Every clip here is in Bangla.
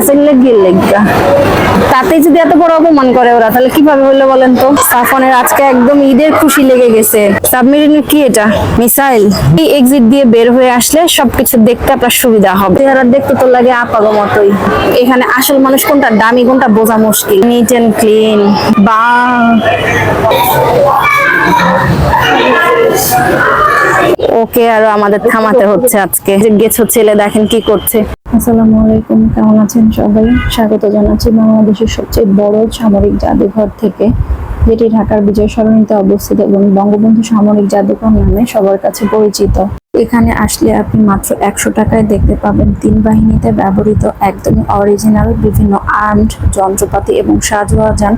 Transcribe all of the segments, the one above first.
ফ্যাসিলিটি গিয়ে লেগা তাতে যদি এত বড় অপমান করে ওরা, তাহলে কীভাবে হলো বলেন তো? সাফনের আজকে একদম ঈদের খুশি লেগে গেছে। সাবমেরিনের কি এটা? মিসাইল। এই এক্সিট দিয়ে বের হয়ে আসলে সবকিছু দেখতে আপনার সুবিধা হবে। চেহারা দেখতে তো লাগে আপাগো মতোই। এখানে আসল মানুষ কোনটা? দামি কোনটা? বোঝা মুশকিল। নিট এন্ড ক্লিন বা। ওকে আর আমাদের থামাতে হচ্ছে আজকে। গেছো ছেলে, দেখেন কি করছে। আসসালামু আলাইকুম, কেমন আছেন সবাই? স্বাগত জানাচ্ছি বাংলাদেশের সবচেয়ে বড় সামরিক জাদুঘর থেকে, যেটি ঢাকার বিজয় সরণিতে অবস্থিত এবং বঙ্গবন্ধু সামরিক জাদুঘর নামে সবার কাছে পরিচিত। এখানে আসলে আপনি মাত্র একশো টাকায় দেখতে পাবেন তিন বাহিনীতে ব্যবহৃত একদমই অরিজিনাল বিভিন্ন আর্মড যন্ত্রপাতি এবং সাজোয়াজান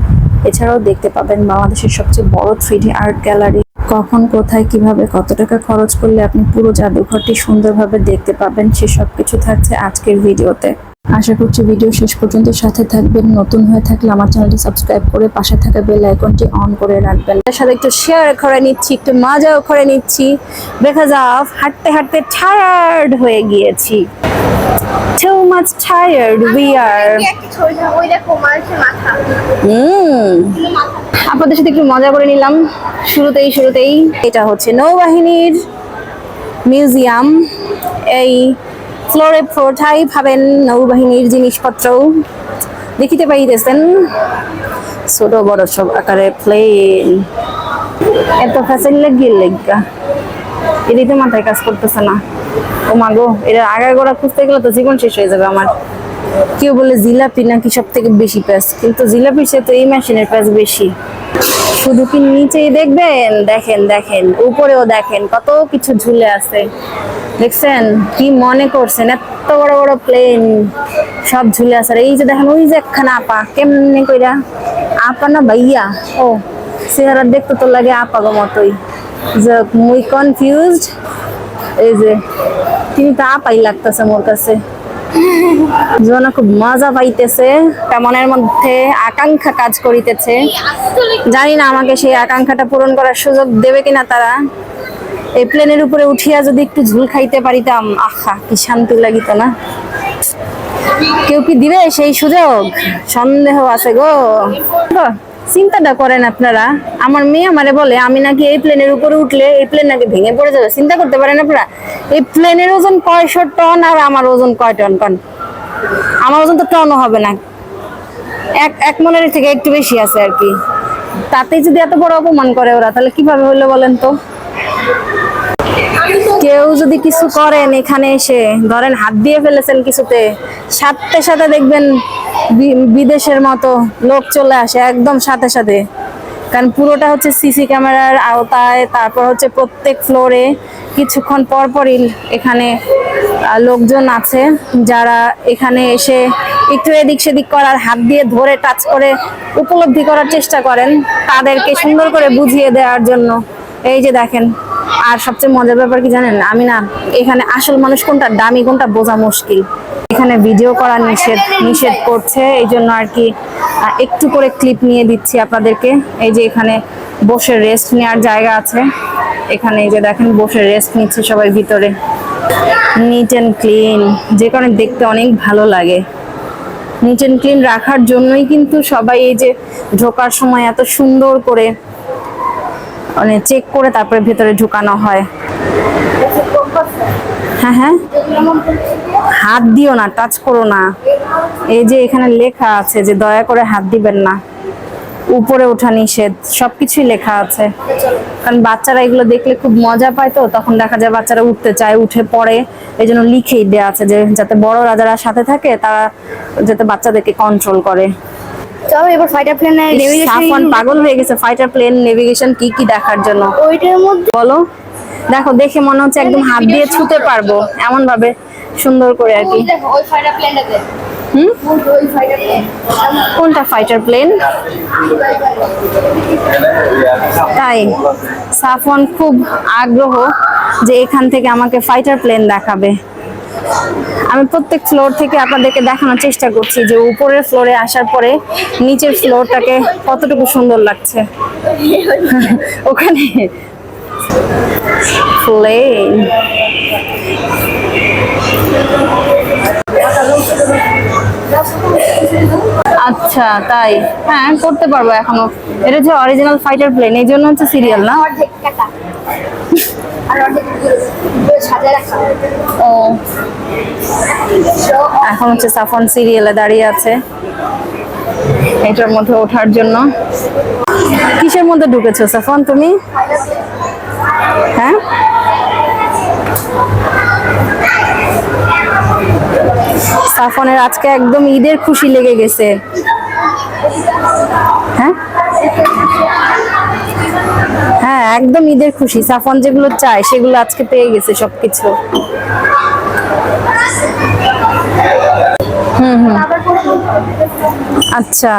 এছাড়াও দেখতে পাবেন বাংলাদেশের সবচেয়ে বড় থ্রিডি আর্ট গ্যালারি। কখন, কোথায়, কীভাবে, কত টাকা খরচ করলে আপনি পুরো জাদুঘরটি সুন্দরভাবে দেখতে পাবেন সে সব কিছু থাকছে আজকের ভিডিওতে। আশা করছি ভিডিও শেষ পর্যন্ত সাথে থাকবেন। নতুন হয়ে থাকলে আমার চ্যানেলটি সাবস্ক্রাইব করে পাশে থাকা বেল আইকনটি অন করে রাখবেন। তার সাথে একটু শেয়ার করে নিচ্ছি একটু মজাও করে নিচ্ছি। দেখা যাও হাঁটতে হাঁটতে টায়ার্ড হয়ে গিয়েছি। Too much tired we are. আপনাদের সাথে একটু মজা করে নিলাম। শুরুতেই শুরুতেই। এটা হচ্ছে নৌবাহিনীর মিউজিয়াম। এই ফ্লোরে ফ্লোরটাই ভাবেন নৌবাহিনীর জিনিসপত্র দেখিতে পাইতেছেন। ছোট বড় সব আকারে প্লেন এত ফ্যাসিলিটি গিয়ে লেগা এদিকে মাথায় কাজ করতেছে না। ও মাগো এটা আগার গোড়া খুঁজতে গেলে তো জীবন শেষ হয়ে যাবে আমার। কেউ বলে জিলাপি নাকি সব থেকে বেশি প্যাস কিন্তু জিলাপির সে তো এই মেশিনের প্যাস বেশি। শুধু কি নিচেই দেখবেন? দেখেন দেখেন, উপরেও দেখেন, কত কিছু ঝুলে আছে। দেখছেন? কি মনে করছেন? এত বড় বড় প্লেন সব ঝুলে আছে। এই যে দেখেন, ওই যে একখানা আপা, কেমনে কইরা? আপা না ভাইয়া? ও, চেহারা দেখতে তো লাগে আপাগো মতোই। যে মুই কনফিউজড এই যে, তিনি তো আপাই লাগতেছে মোর কাছে। জীবনে খুব মজা পাইতেছে। মনের মধ্যে আকাঙ্ক্ষা কাজ করিতেছে। জানি না আমাকে সেই আকাঙ্ক্ষাটা পূরণ করার সুযোগ দেবে কিনা তারা। এই প্লেনের উপরে উঠিয়া যদি একটু ঝুল খাইতে পারিতাম আহা কি শান্তি লাগিত না। কেউ কি দিবে সেই সুযোগ? সন্দেহ আছে গো, চিন্তাটা করেন আপনারা। আমার মেয়ে আমারে বলে, আমি নাকি এই প্লেনের উপরে উঠলে এই প্লেন নাকি ভেঙে পড়ে যাবে। চিন্তা করতে পারেন আপনারা। এই প্লেনের ওজন কয়শো টন আর আমার ওজন কয় টন টন আমার ওজন তো টনও হবে না। এক এক মনের থেকে একটু বেশি আছে আর কি। তাতেই যদি এত বড় অপমান করে ওরা, তাহলে কীভাবে হলো বলেন তো? কেউ যদি কিছু করেন এখানে এসে, ধরেন হাত দিয়ে ফেলেছেন কিছুতে, সাথে সাথে দেখবেন বিদেশের মতো লোক চলে আসে একদম সাথে সাথে। কারণ পুরোটা হচ্ছে সিসি ক্যামেরার আওতায়, তারপর হচ্ছে প্রত্যেক ফ্লোরে কিছুক্ষণ পরপরই এখানে লোকজন আছে যারা এখানে এসে একটু এদিক সেদিক করার হাত দিয়ে ধরে টাচ করে উপলব্ধি করার চেষ্টা করেন তাদেরকে সুন্দর করে বুঝিয়ে দেওয়ার জন্য। এই যে দেখেন আর সবচেয়ে মজার ব্যাপার কি জানেন? আমি না, এখানে আসল মানুষ কোনটা, দামি কোনটা বোঝা মুশকিল। এখানে ভিডিও করা নিষেধ নিষেধ করছে এই জন্য আর কি একটু করে ক্লিপ নিয়ে দিচ্ছি আপনাদেরকে। এই যে এখানে বসে রেস্ট নেওয়ার জায়গা আছে। এখানে এই যে দেখেন, বসে রেস্ট নিচ্ছে সবাই ভিতরে। নিট অ্যান্ড ক্লিন যে কারণে দেখতে অনেক ভালো লাগে। নিট অ্যান্ড ক্লিন রাখার জন্যই কিন্তু সবাই এই যে ঢোকার সময় এত সুন্দর করে মানে চেক করে তারপরে ভেতরে ঢুকানো হয়। হ্যাঁ হ্যাঁ। হাত দিও না টাচ করো না। এই যে এখানে লেখা আছে যে দয়া করে হাত দিবেন না। উপরে ওঠা নিষেধ, সবকিছুই লেখা আছে। কারণ বাচ্চারা এগুলো দেখলে খুব মজা পায় তো, তখন দেখা যায় বাচ্চারা উঠতে চায়, উঠে পড়ে। এই জন্য লিখেই দেওয়া আছে যে যাতে বড়রা রাজারা সাথে থাকে, তারা যাতে বাচ্চাদেরকে কন্ট্রোল করে। চলো এবার ফাইটার প্লেনের সাফওয়ান পাগল হয়ে গেছে ফাইটার প্লেন নেভিগেশন কি কি দেখার জন্য? ওইটার মধ্যে বলো। দেখো দেখে মনে হচ্ছে একদম হাত দিয়ে ছুতে পারব এমন ভাবে সুন্দর করে আর কি। ওই ফাইটার প্লেনটাতে প্লেন কোনটা ফাইটার প্লেন তাই সাফওয়ান খুব আগ্রহ যে এখান থেকে আমাকে ফাইটার প্লেন দেখাবে। আমি প্রত্যেক ফ্লোর থেকে আপনাদেরকে দেখানোর চেষ্টা করছি যে উপরের ফ্লোরে আসার পরে নিচের ফ্লোরটাকে কতটুকু সুন্দর লাগছে। ওখানে প্লেন আচ্ছা তাই। হ্যাঁ করতে পারব এখনও। এটা হচ্ছে অরিজিনাল ফাইটার প্লেন এই জন্য হচ্ছে সিরিয়াল না? ও। এখন হচ্ছে সাফন সিরিয়ালে দাঁড়িয়ে আছে। এটার মধ্যে ওঠার জন্য। কিসের মধ্যে ঢুকেছো সাফন তুমি? হ্যাঁ? সাফনের আজকে একদম ঈদের খুশি লেগে গেছে। হ্যাঁ? হ্যাঁ একদম ঈদের খুশি। সাফন যেগুলো চায়, সেগুলো আজকে পেয়ে গেছে সবকিছু। আচ্ছা।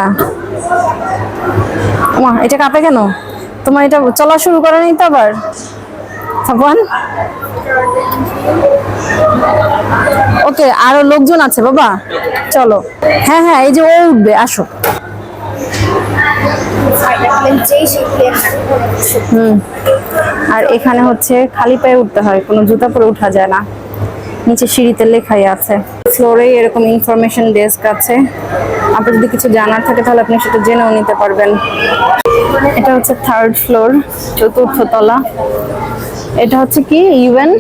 মা এটা কাঁপে কেন? তোমার এটা চলা শুরু করে নি তো আবার? সাফওয়ান ওকে, আরও লোকজন আছে বাবা। চলো। হ্যাঁ হ্যাঁ এই যে ও উঠবে, আসো। হুম। আর এখানে হচ্ছে খালি পায়ে উঠতে হয়, কোনো জুতা পরে ওঠা যায় না। নিচে সিঁড়িতে লেখাই আছে। ফ্লোরে এরকম ইনফরমেশন ডেস্ক আছে। আপনার যদি কিছু জানার থাকে, তাহলে আপনি সেটা জেনেও নিতে পারবেন। এটা হচ্ছে থার্ড ফ্লোর চতুর্থ তলা। এটা হচ্ছে কি? ইউএন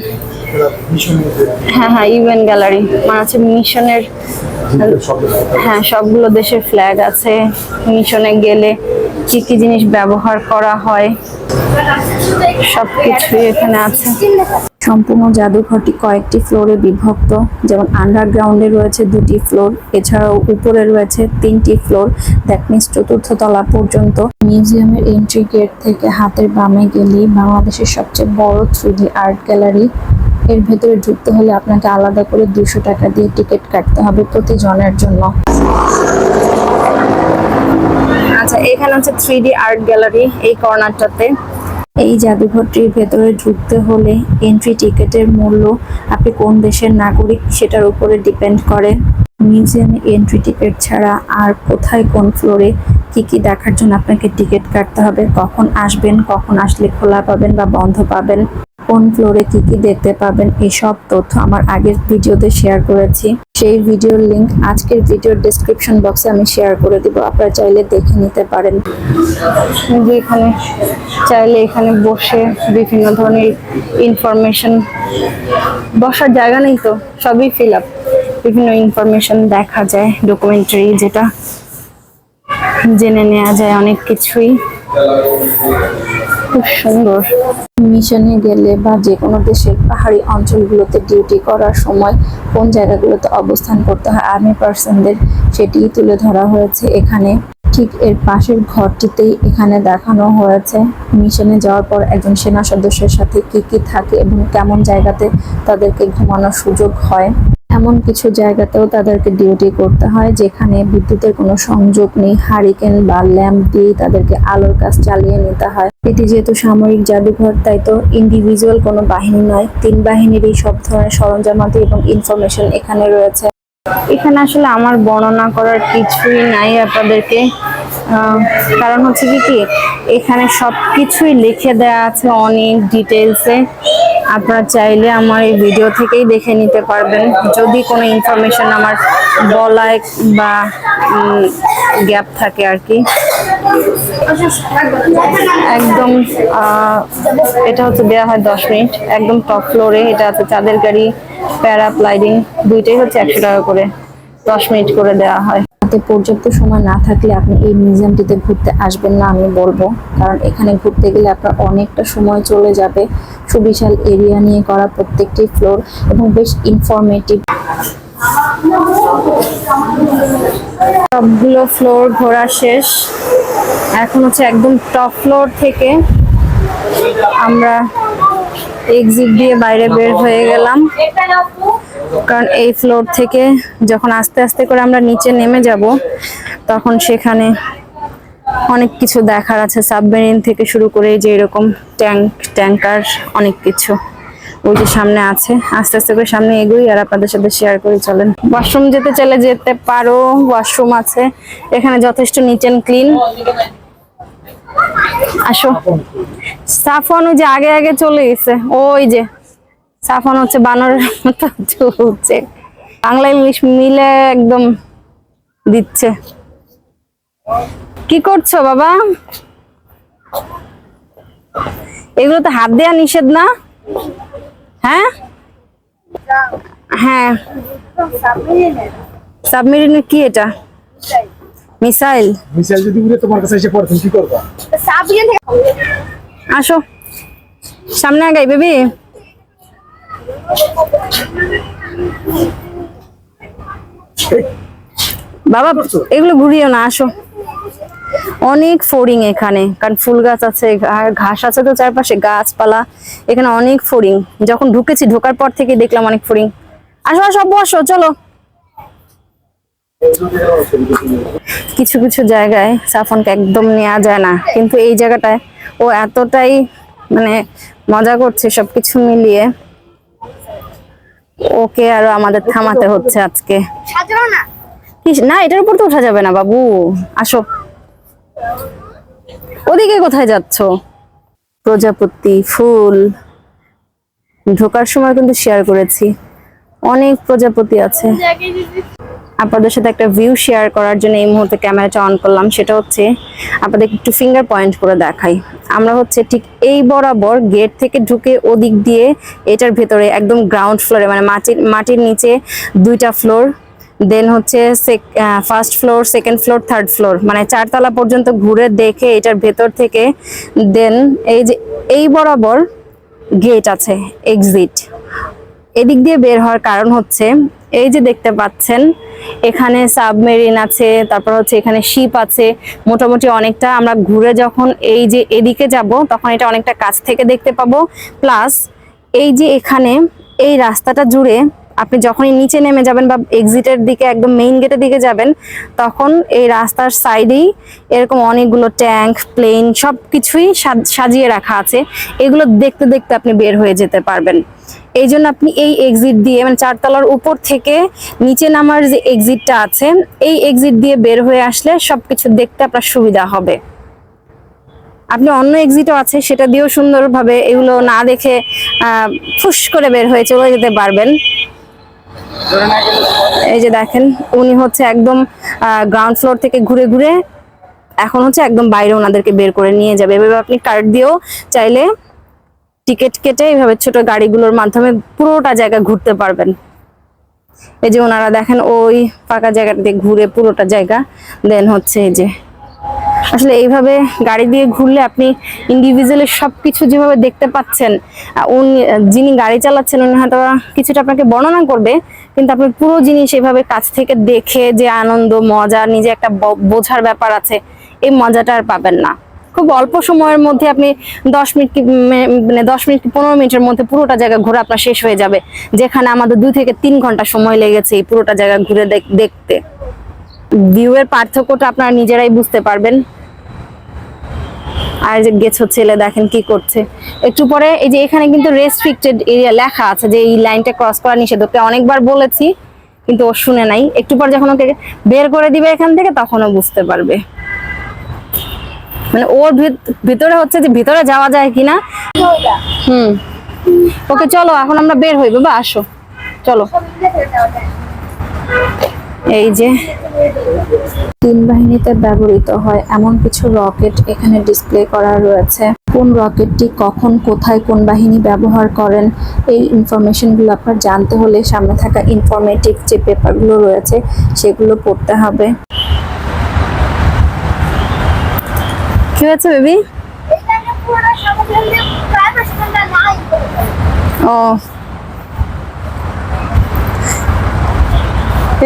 হ্যাঁ হ্যাঁ ইউএন গ্যালারি মানে আছে মিশনের হ্যাঁ সবগুলো দেশের ফ্ল্যাগ আছে। মিশনে গেলে কি কি জিনিস ব্যবহার করা হয়, সবকিছুই এখানে আছে। সম্পূর্ণ জাদুঘরটি কয়েকটি ফ্লোরে বিভক্ত, যেমন আন্ডারগ্রাউন্ডে রয়েছে দুটি ফ্লোর, এছাড়াও উপরে রয়েছে তিনটি ফ্লোর দ্যাট মিনস চতুর্থ তলা পর্যন্ত। মিউজিয়ামের এন্ট্রি গেট থেকে হাতের বামে গেলেই বাংলাদেশের সবচেয়ে বড় থ্রি আর্ট গ্যালারি এর ভেতরে ঢুকতে হলে আপনাকে আলাদা করে দুশো টাকা দিয়ে টিকিট কাটতে হবে প্রতি জনের জন্য। আচ্ছা এখানে হচ্ছে থ্রি আর্ট গ্যালারি এই কর্নারটাতে। এই জাদুঘরটির ভেতরে ঢুকতে হলে এন্ট্রি টিকিটের মূল্য আপনি কোন দেশের নাগরিক সেটার উপরে ডিপেন্ড করে। মিউজিয়ামে এন্ট্রি টিকিট ছাড়া আর কোথায় কোন ফ্লোরে কি কি দেখার জন্য আপনাকে টিকিট কাটতে হবে, কখন আসবেন, কখন আসলে খোলা পাবেন বা বন্ধ পাবেন, কোন ফ্লোরে কি কি দেখতে পাবেন, এসব তথ্য আমার আগের ভিডিওতে শেয়ার করেছি। সেই ভিডিওর লিংক আজকের ভিডিওর ডেসক্রিপশন বক্সে আমি শেয়ার করে দিব। আপনারা চাইলে দেখে নিতে পারেন। যে এখানে চাইলে এখানে বসে বিভিন্ন ধরনের ইনফরমেশন বসার জায়গা নেই তো, সবই ফিল আপ বিভিন্ন ইনফরমেশন দেখা যায় ডকুমেন্টারি যেটা জেনে নেওয়া যায় অনেক কিছুই। খুব সুন্দর। মিশনে গেলে বা যে কোনো দেশের পাহাড়ি অঞ্চলগুলোতে ডিউটি করার সময় কোন জায়গাগুলোতে অবস্থান করতে হয় আর্মি পার্সনদের সেটিই তুলে ধরা হয়েছে। এখানে ঠিক এর পাশের ঘরটিতেই এখানে দেখানো হয়েছে। মিশনে যাওয়ার পর একজন সেনা সদস্যের সাথে কি কি থাকে এবং কেমন জায়গাতে তাদেরকে ঘুমানোর সুযোগ হয়। এমন কিছু জায়গাতেও তাদেরকে ডিউটি করতে হয় যেখানে বিদ্যুতের কোনো সংযোগ নেই হারিকেন বা ল্যাম্প দিয়ে তাদেরকে আলোর কাজ চালিয়ে নিতে হয়। এটি যেহেতু সামরিক জাদুঘর, তাই তো ইন্ডিভিজুয়াল কোনো বাহিনী নয়, তিন বাহিনীরই সব ধরনের সরঞ্জামাদি এবং ইনফরমেশন এখানে রয়েছে। এখানে আসলে আমার বর্ণনা করার কিছুই নাই আপনাদেরকে। কারণ হচ্ছে কি কি? এখানে সব কিছুই লিখে দেওয়া আছে অনেক ডিটেলসে আপনারা চাইলে আমার এই ভিডিও থেকেই দেখে নিতে পারবেন। যদি কোনো ইনফরমেশন আমার বলায় বা গ্যাপ থাকে আর কি। একদম এটা হচ্ছে দেওয়া হয় দশ মিনিট। একদম টপ ফ্লোরে এটা হচ্ছে চাঁদের গাড়ি, প্যারাপ্লাইডিং, দুইটাই হচ্ছে একশো টাকা করে। দশ মিনিট করে দেওয়া হয়। হাতে পর্যাপ্ত সময় না থাকলে আপনি এই মিউজিয়ামটিতে ঘুরতে আসবেন না, আমি বলব। কারণ এখানে ঘুরতে গেলে আপনার অনেকটা সময় চলে যাবে। সুবিশাল এরিয়া নিয়ে করা প্রত্যেকটি ফ্লোর এবং বেশ ইনফরমেটিভ সবগুলো ফ্লোর ঘোরা শেষ। এখন হচ্ছে একদম টপ ফ্লোর থেকে আমরা এক্সিট দিয়ে বাইরে বের হয়ে গেলাম। কারণ এই ফ্লোর থেকে যখন আস্তে আস্তে করে আমরা নিচে নেমে যাব, তখন সেখানে অনেক কিছু দেখার আছে। সাবমেরিন থেকে শুরু করে যে এরকম ট্যাঙ্ক ট্যাঙ্কার অনেক কিছু ওই যে সামনে আছে। আস্তে আস্তে করে সামনে এগোই আর আপনাদের সাথে শেয়ার করে, চলেন। ওয়াশরুম যেতে চাইলে যেতে পারো ওয়াশরুম আছে। এখানে যথেষ্ট অ্যান্ড ক্লিন আসো। সাফন ওই যে আগে আগে চলে গেছে। ওই যে সাফন হচ্ছে বানরের মতো চলছে। বাংলা ইংলিশ মিলে একদম দিচ্ছে। কি করছ বাবা? এগুলো তো হাত দেওয়া নিষেধ না? হ্যাঁ? হ্যাঁ। সাবমেরিনের কি এটা? মিসাইল। মিসাইল যদি উড়ে তোমার কাছে এসে পড়ে তুমি কি করবা? সাবিয়ে আসো। সামনে আগাই বেবি। বাবা, এগুলো ঘুরিও না, আসো। অনেক ফড়িং এখানে, কারণ ফুল গাছ আছে, আর ঘাস আছে তো চারপাশে, গাছপালা, এখানে অনেক ফড়িং যখন ঢুকেছি, ঢোকার পর থেকে দেখলাম অনেক ফড়িং আসো আসো আসো, চলো। কিছু কিছু জায়গায় সাফনকে একদম নেওয়া যায় না, কিন্তু এই জায়গাটায় ও এতটাই মানে মজা করছে সবকিছু মিলিয়ে। ওকে আরও আমাদের থামাতে হচ্ছে আজকে। না। এটার উপর তো ওঠা যাবে না বাবু। আসো। ওদিকে কোথায় যাচ্ছ? প্রজাপতি ফুল। ঢোকার সময় কিন্তু শেয়ার করেছি। অনেক প্রজাপতি আছে। আপনাদের সাথে একটা ভিউ শেয়ার করার জন্য এই মুহূর্তে ক্যামেরাটা অন করলাম, সেটা হচ্ছে আপনাদের একটু ফিঙ্গার পয়েন্ট করে দেখাই। আমরা হচ্ছে ঠিক এই বরাবর গেট থেকে ঢুকে ওদিক দিয়ে এটার ভেতরে একদম গ্রাউন্ড ফ্লোরে মানে মাটির মাটির নিচে দুইটা ফ্লোর দেন হচ্ছে first floor second floor third floor মানে চারতলা পর্যন্ত ঘুরে দেখে এটার ভেতর থেকে দেন এই যে, এই বরাবর গেট আছে এক্সিট এদিক দিয়ে বের হওয়ার কারণ হচ্ছে, এই যে দেখতে পাচ্ছেন, এখানে সাবমেরিন আছে, তারপর হচ্ছে এখানে শিপ আছে। মোটামুটি অনেকটা আমরা ঘুরে যখন এই যে এদিকে যাব, তখন এটা অনেকটা কাছ থেকে দেখতে পাবো। প্লাস, এই যে এখানে এই রাস্তাটা জুড়ে আপনি যখনই নিচে নেমে যাবেন বা এক্সিটের দিকে, একদম মেইন গেটের দিকে যাবেন, তখন এই রাস্তার সাইডেই এরকম অনেকগুলো ট্যাঙ্ক, প্লেন সব কিছুই সাজ- সাজিয়ে রাখা আছে। এগুলো দেখতে দেখতে আপনি বের হয়ে যেতে পারবেন। এই জন্য আপনি এই এক্সিট দিয়ে মানে চারতলার উপর থেকে নিচে নামার যে এক্সিটটা আছে, এই এক্সিট দিয়ে বের হয়ে আসলে সবকিছু দেখতে আপনার সুবিধা হবে। আপনি অন্য এক্সিটও আছে, সেটা দিয়েও সুন্দরভাবে এগুলো না দেখে ফুস করে বের হয়ে চলে যেতে পারবেন। এই যে দেখেন, উনি হচ্ছে একদম গ্রাউন্ড ফ্লোর থেকে ঘুরে ঘুরে এখন হচ্ছে একদম বাইরে ওনাদেরকে বের করে নিয়ে যাবে। এভাবে আপনি কার্ড দিয়েও চাইলে টিকিট কেটে এইভাবে ছোট গাড়িগুলোর মাধ্যমে পুরোটা জায়গা ঘুরতে পারবেন। এই যে ওনারা দেখেন ওই ফাঁকা জায়গাটা দিয়ে ঘুরে পুরোটা জায়গা, দেন হচ্ছে এই যে। আসলে এইভাবে গাড়ি দিয়ে ঘুরলে আপনি ইন্ডিভিজুয়ালি সব কিছু যেভাবে দেখতে পাচ্ছেন উনি, যিনি গাড়ি চালাচ্ছেন উনি হয়তো কিছুটা আপনাকে বর্ণনা করবে, কিন্তু আপনি পুরো জিনিস এইভাবে কাছ থেকে দেখে যে আনন্দ, মজা, নিজে একটা বোঝার ব্যাপার আছে, এই মজাটা আর পাবেন না। খুব অল্প সময়ের মধ্যে আপনি দশ মিনিট মানে দশ মিনিট পনেরো মিনিটের মধ্যে পুরোটা জায়গা ঘোরা আপনার শেষ হয়ে যাবে। যেখানে আমাদের দুই থেকে তিন ঘণ্টা সময় লেগেছে এই পুরোটা জায়গা ঘুরে দেখতে। ভিউ এর পার্থক্যটা আপনারা নিজেরাই বুঝতে পারবেন। আর যে গেছো ছেলে, দেখেন কি করছে। একটু পরে এই যে এখানে কিন্তু রেস্ট্রিক্টেড এরিয়া লেখা আছে যে এই লাইনটা ক্রস করা নিষেধ। ওকে অনেকবার বলেছি, কিন্তু ও শুনে নাই। একটু পর যখন ওকে বের করে দিবে এখান থেকে, তখনও বুঝতে পারবে। মানে ওর ভিত- ভিতরে হচ্ছে যে ভিতরে যাওয়া যায় কিনা? হুম। ওকে, চলো, এখন আমরা বের হই বাবা আসো। চলো। এই যে। তিন বাহিনীতে ব্যবহৃত হয় এমন কিছু রকেট এখানে ডিসপ্লে করা রয়েছে। কোন রকেটটি কখন, কোথায়, কোন বাহিনী ব্যবহার করেন, এই ইনফরমেশনগুলো আপনার জানতে হলে সামনে থাকা ইনফরমেটিভ যে পেপারগুলো রয়েছে, সেগুলো পড়তে হবে। কি হয়েছে, বেবি? ও।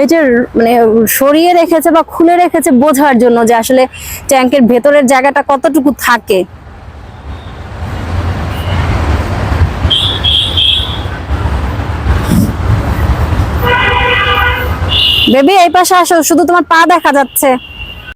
এই যে মানে সরিয়ে রেখেছে বা খুলে রেখেছে বোঝার জন্য যে আসলে ট্যাঙ্কের ভেতরের জায়গাটা কতটুকু থাকে। বেবি, এই পাশে আসো, শুধু তোমার পা দেখা যাচ্ছে।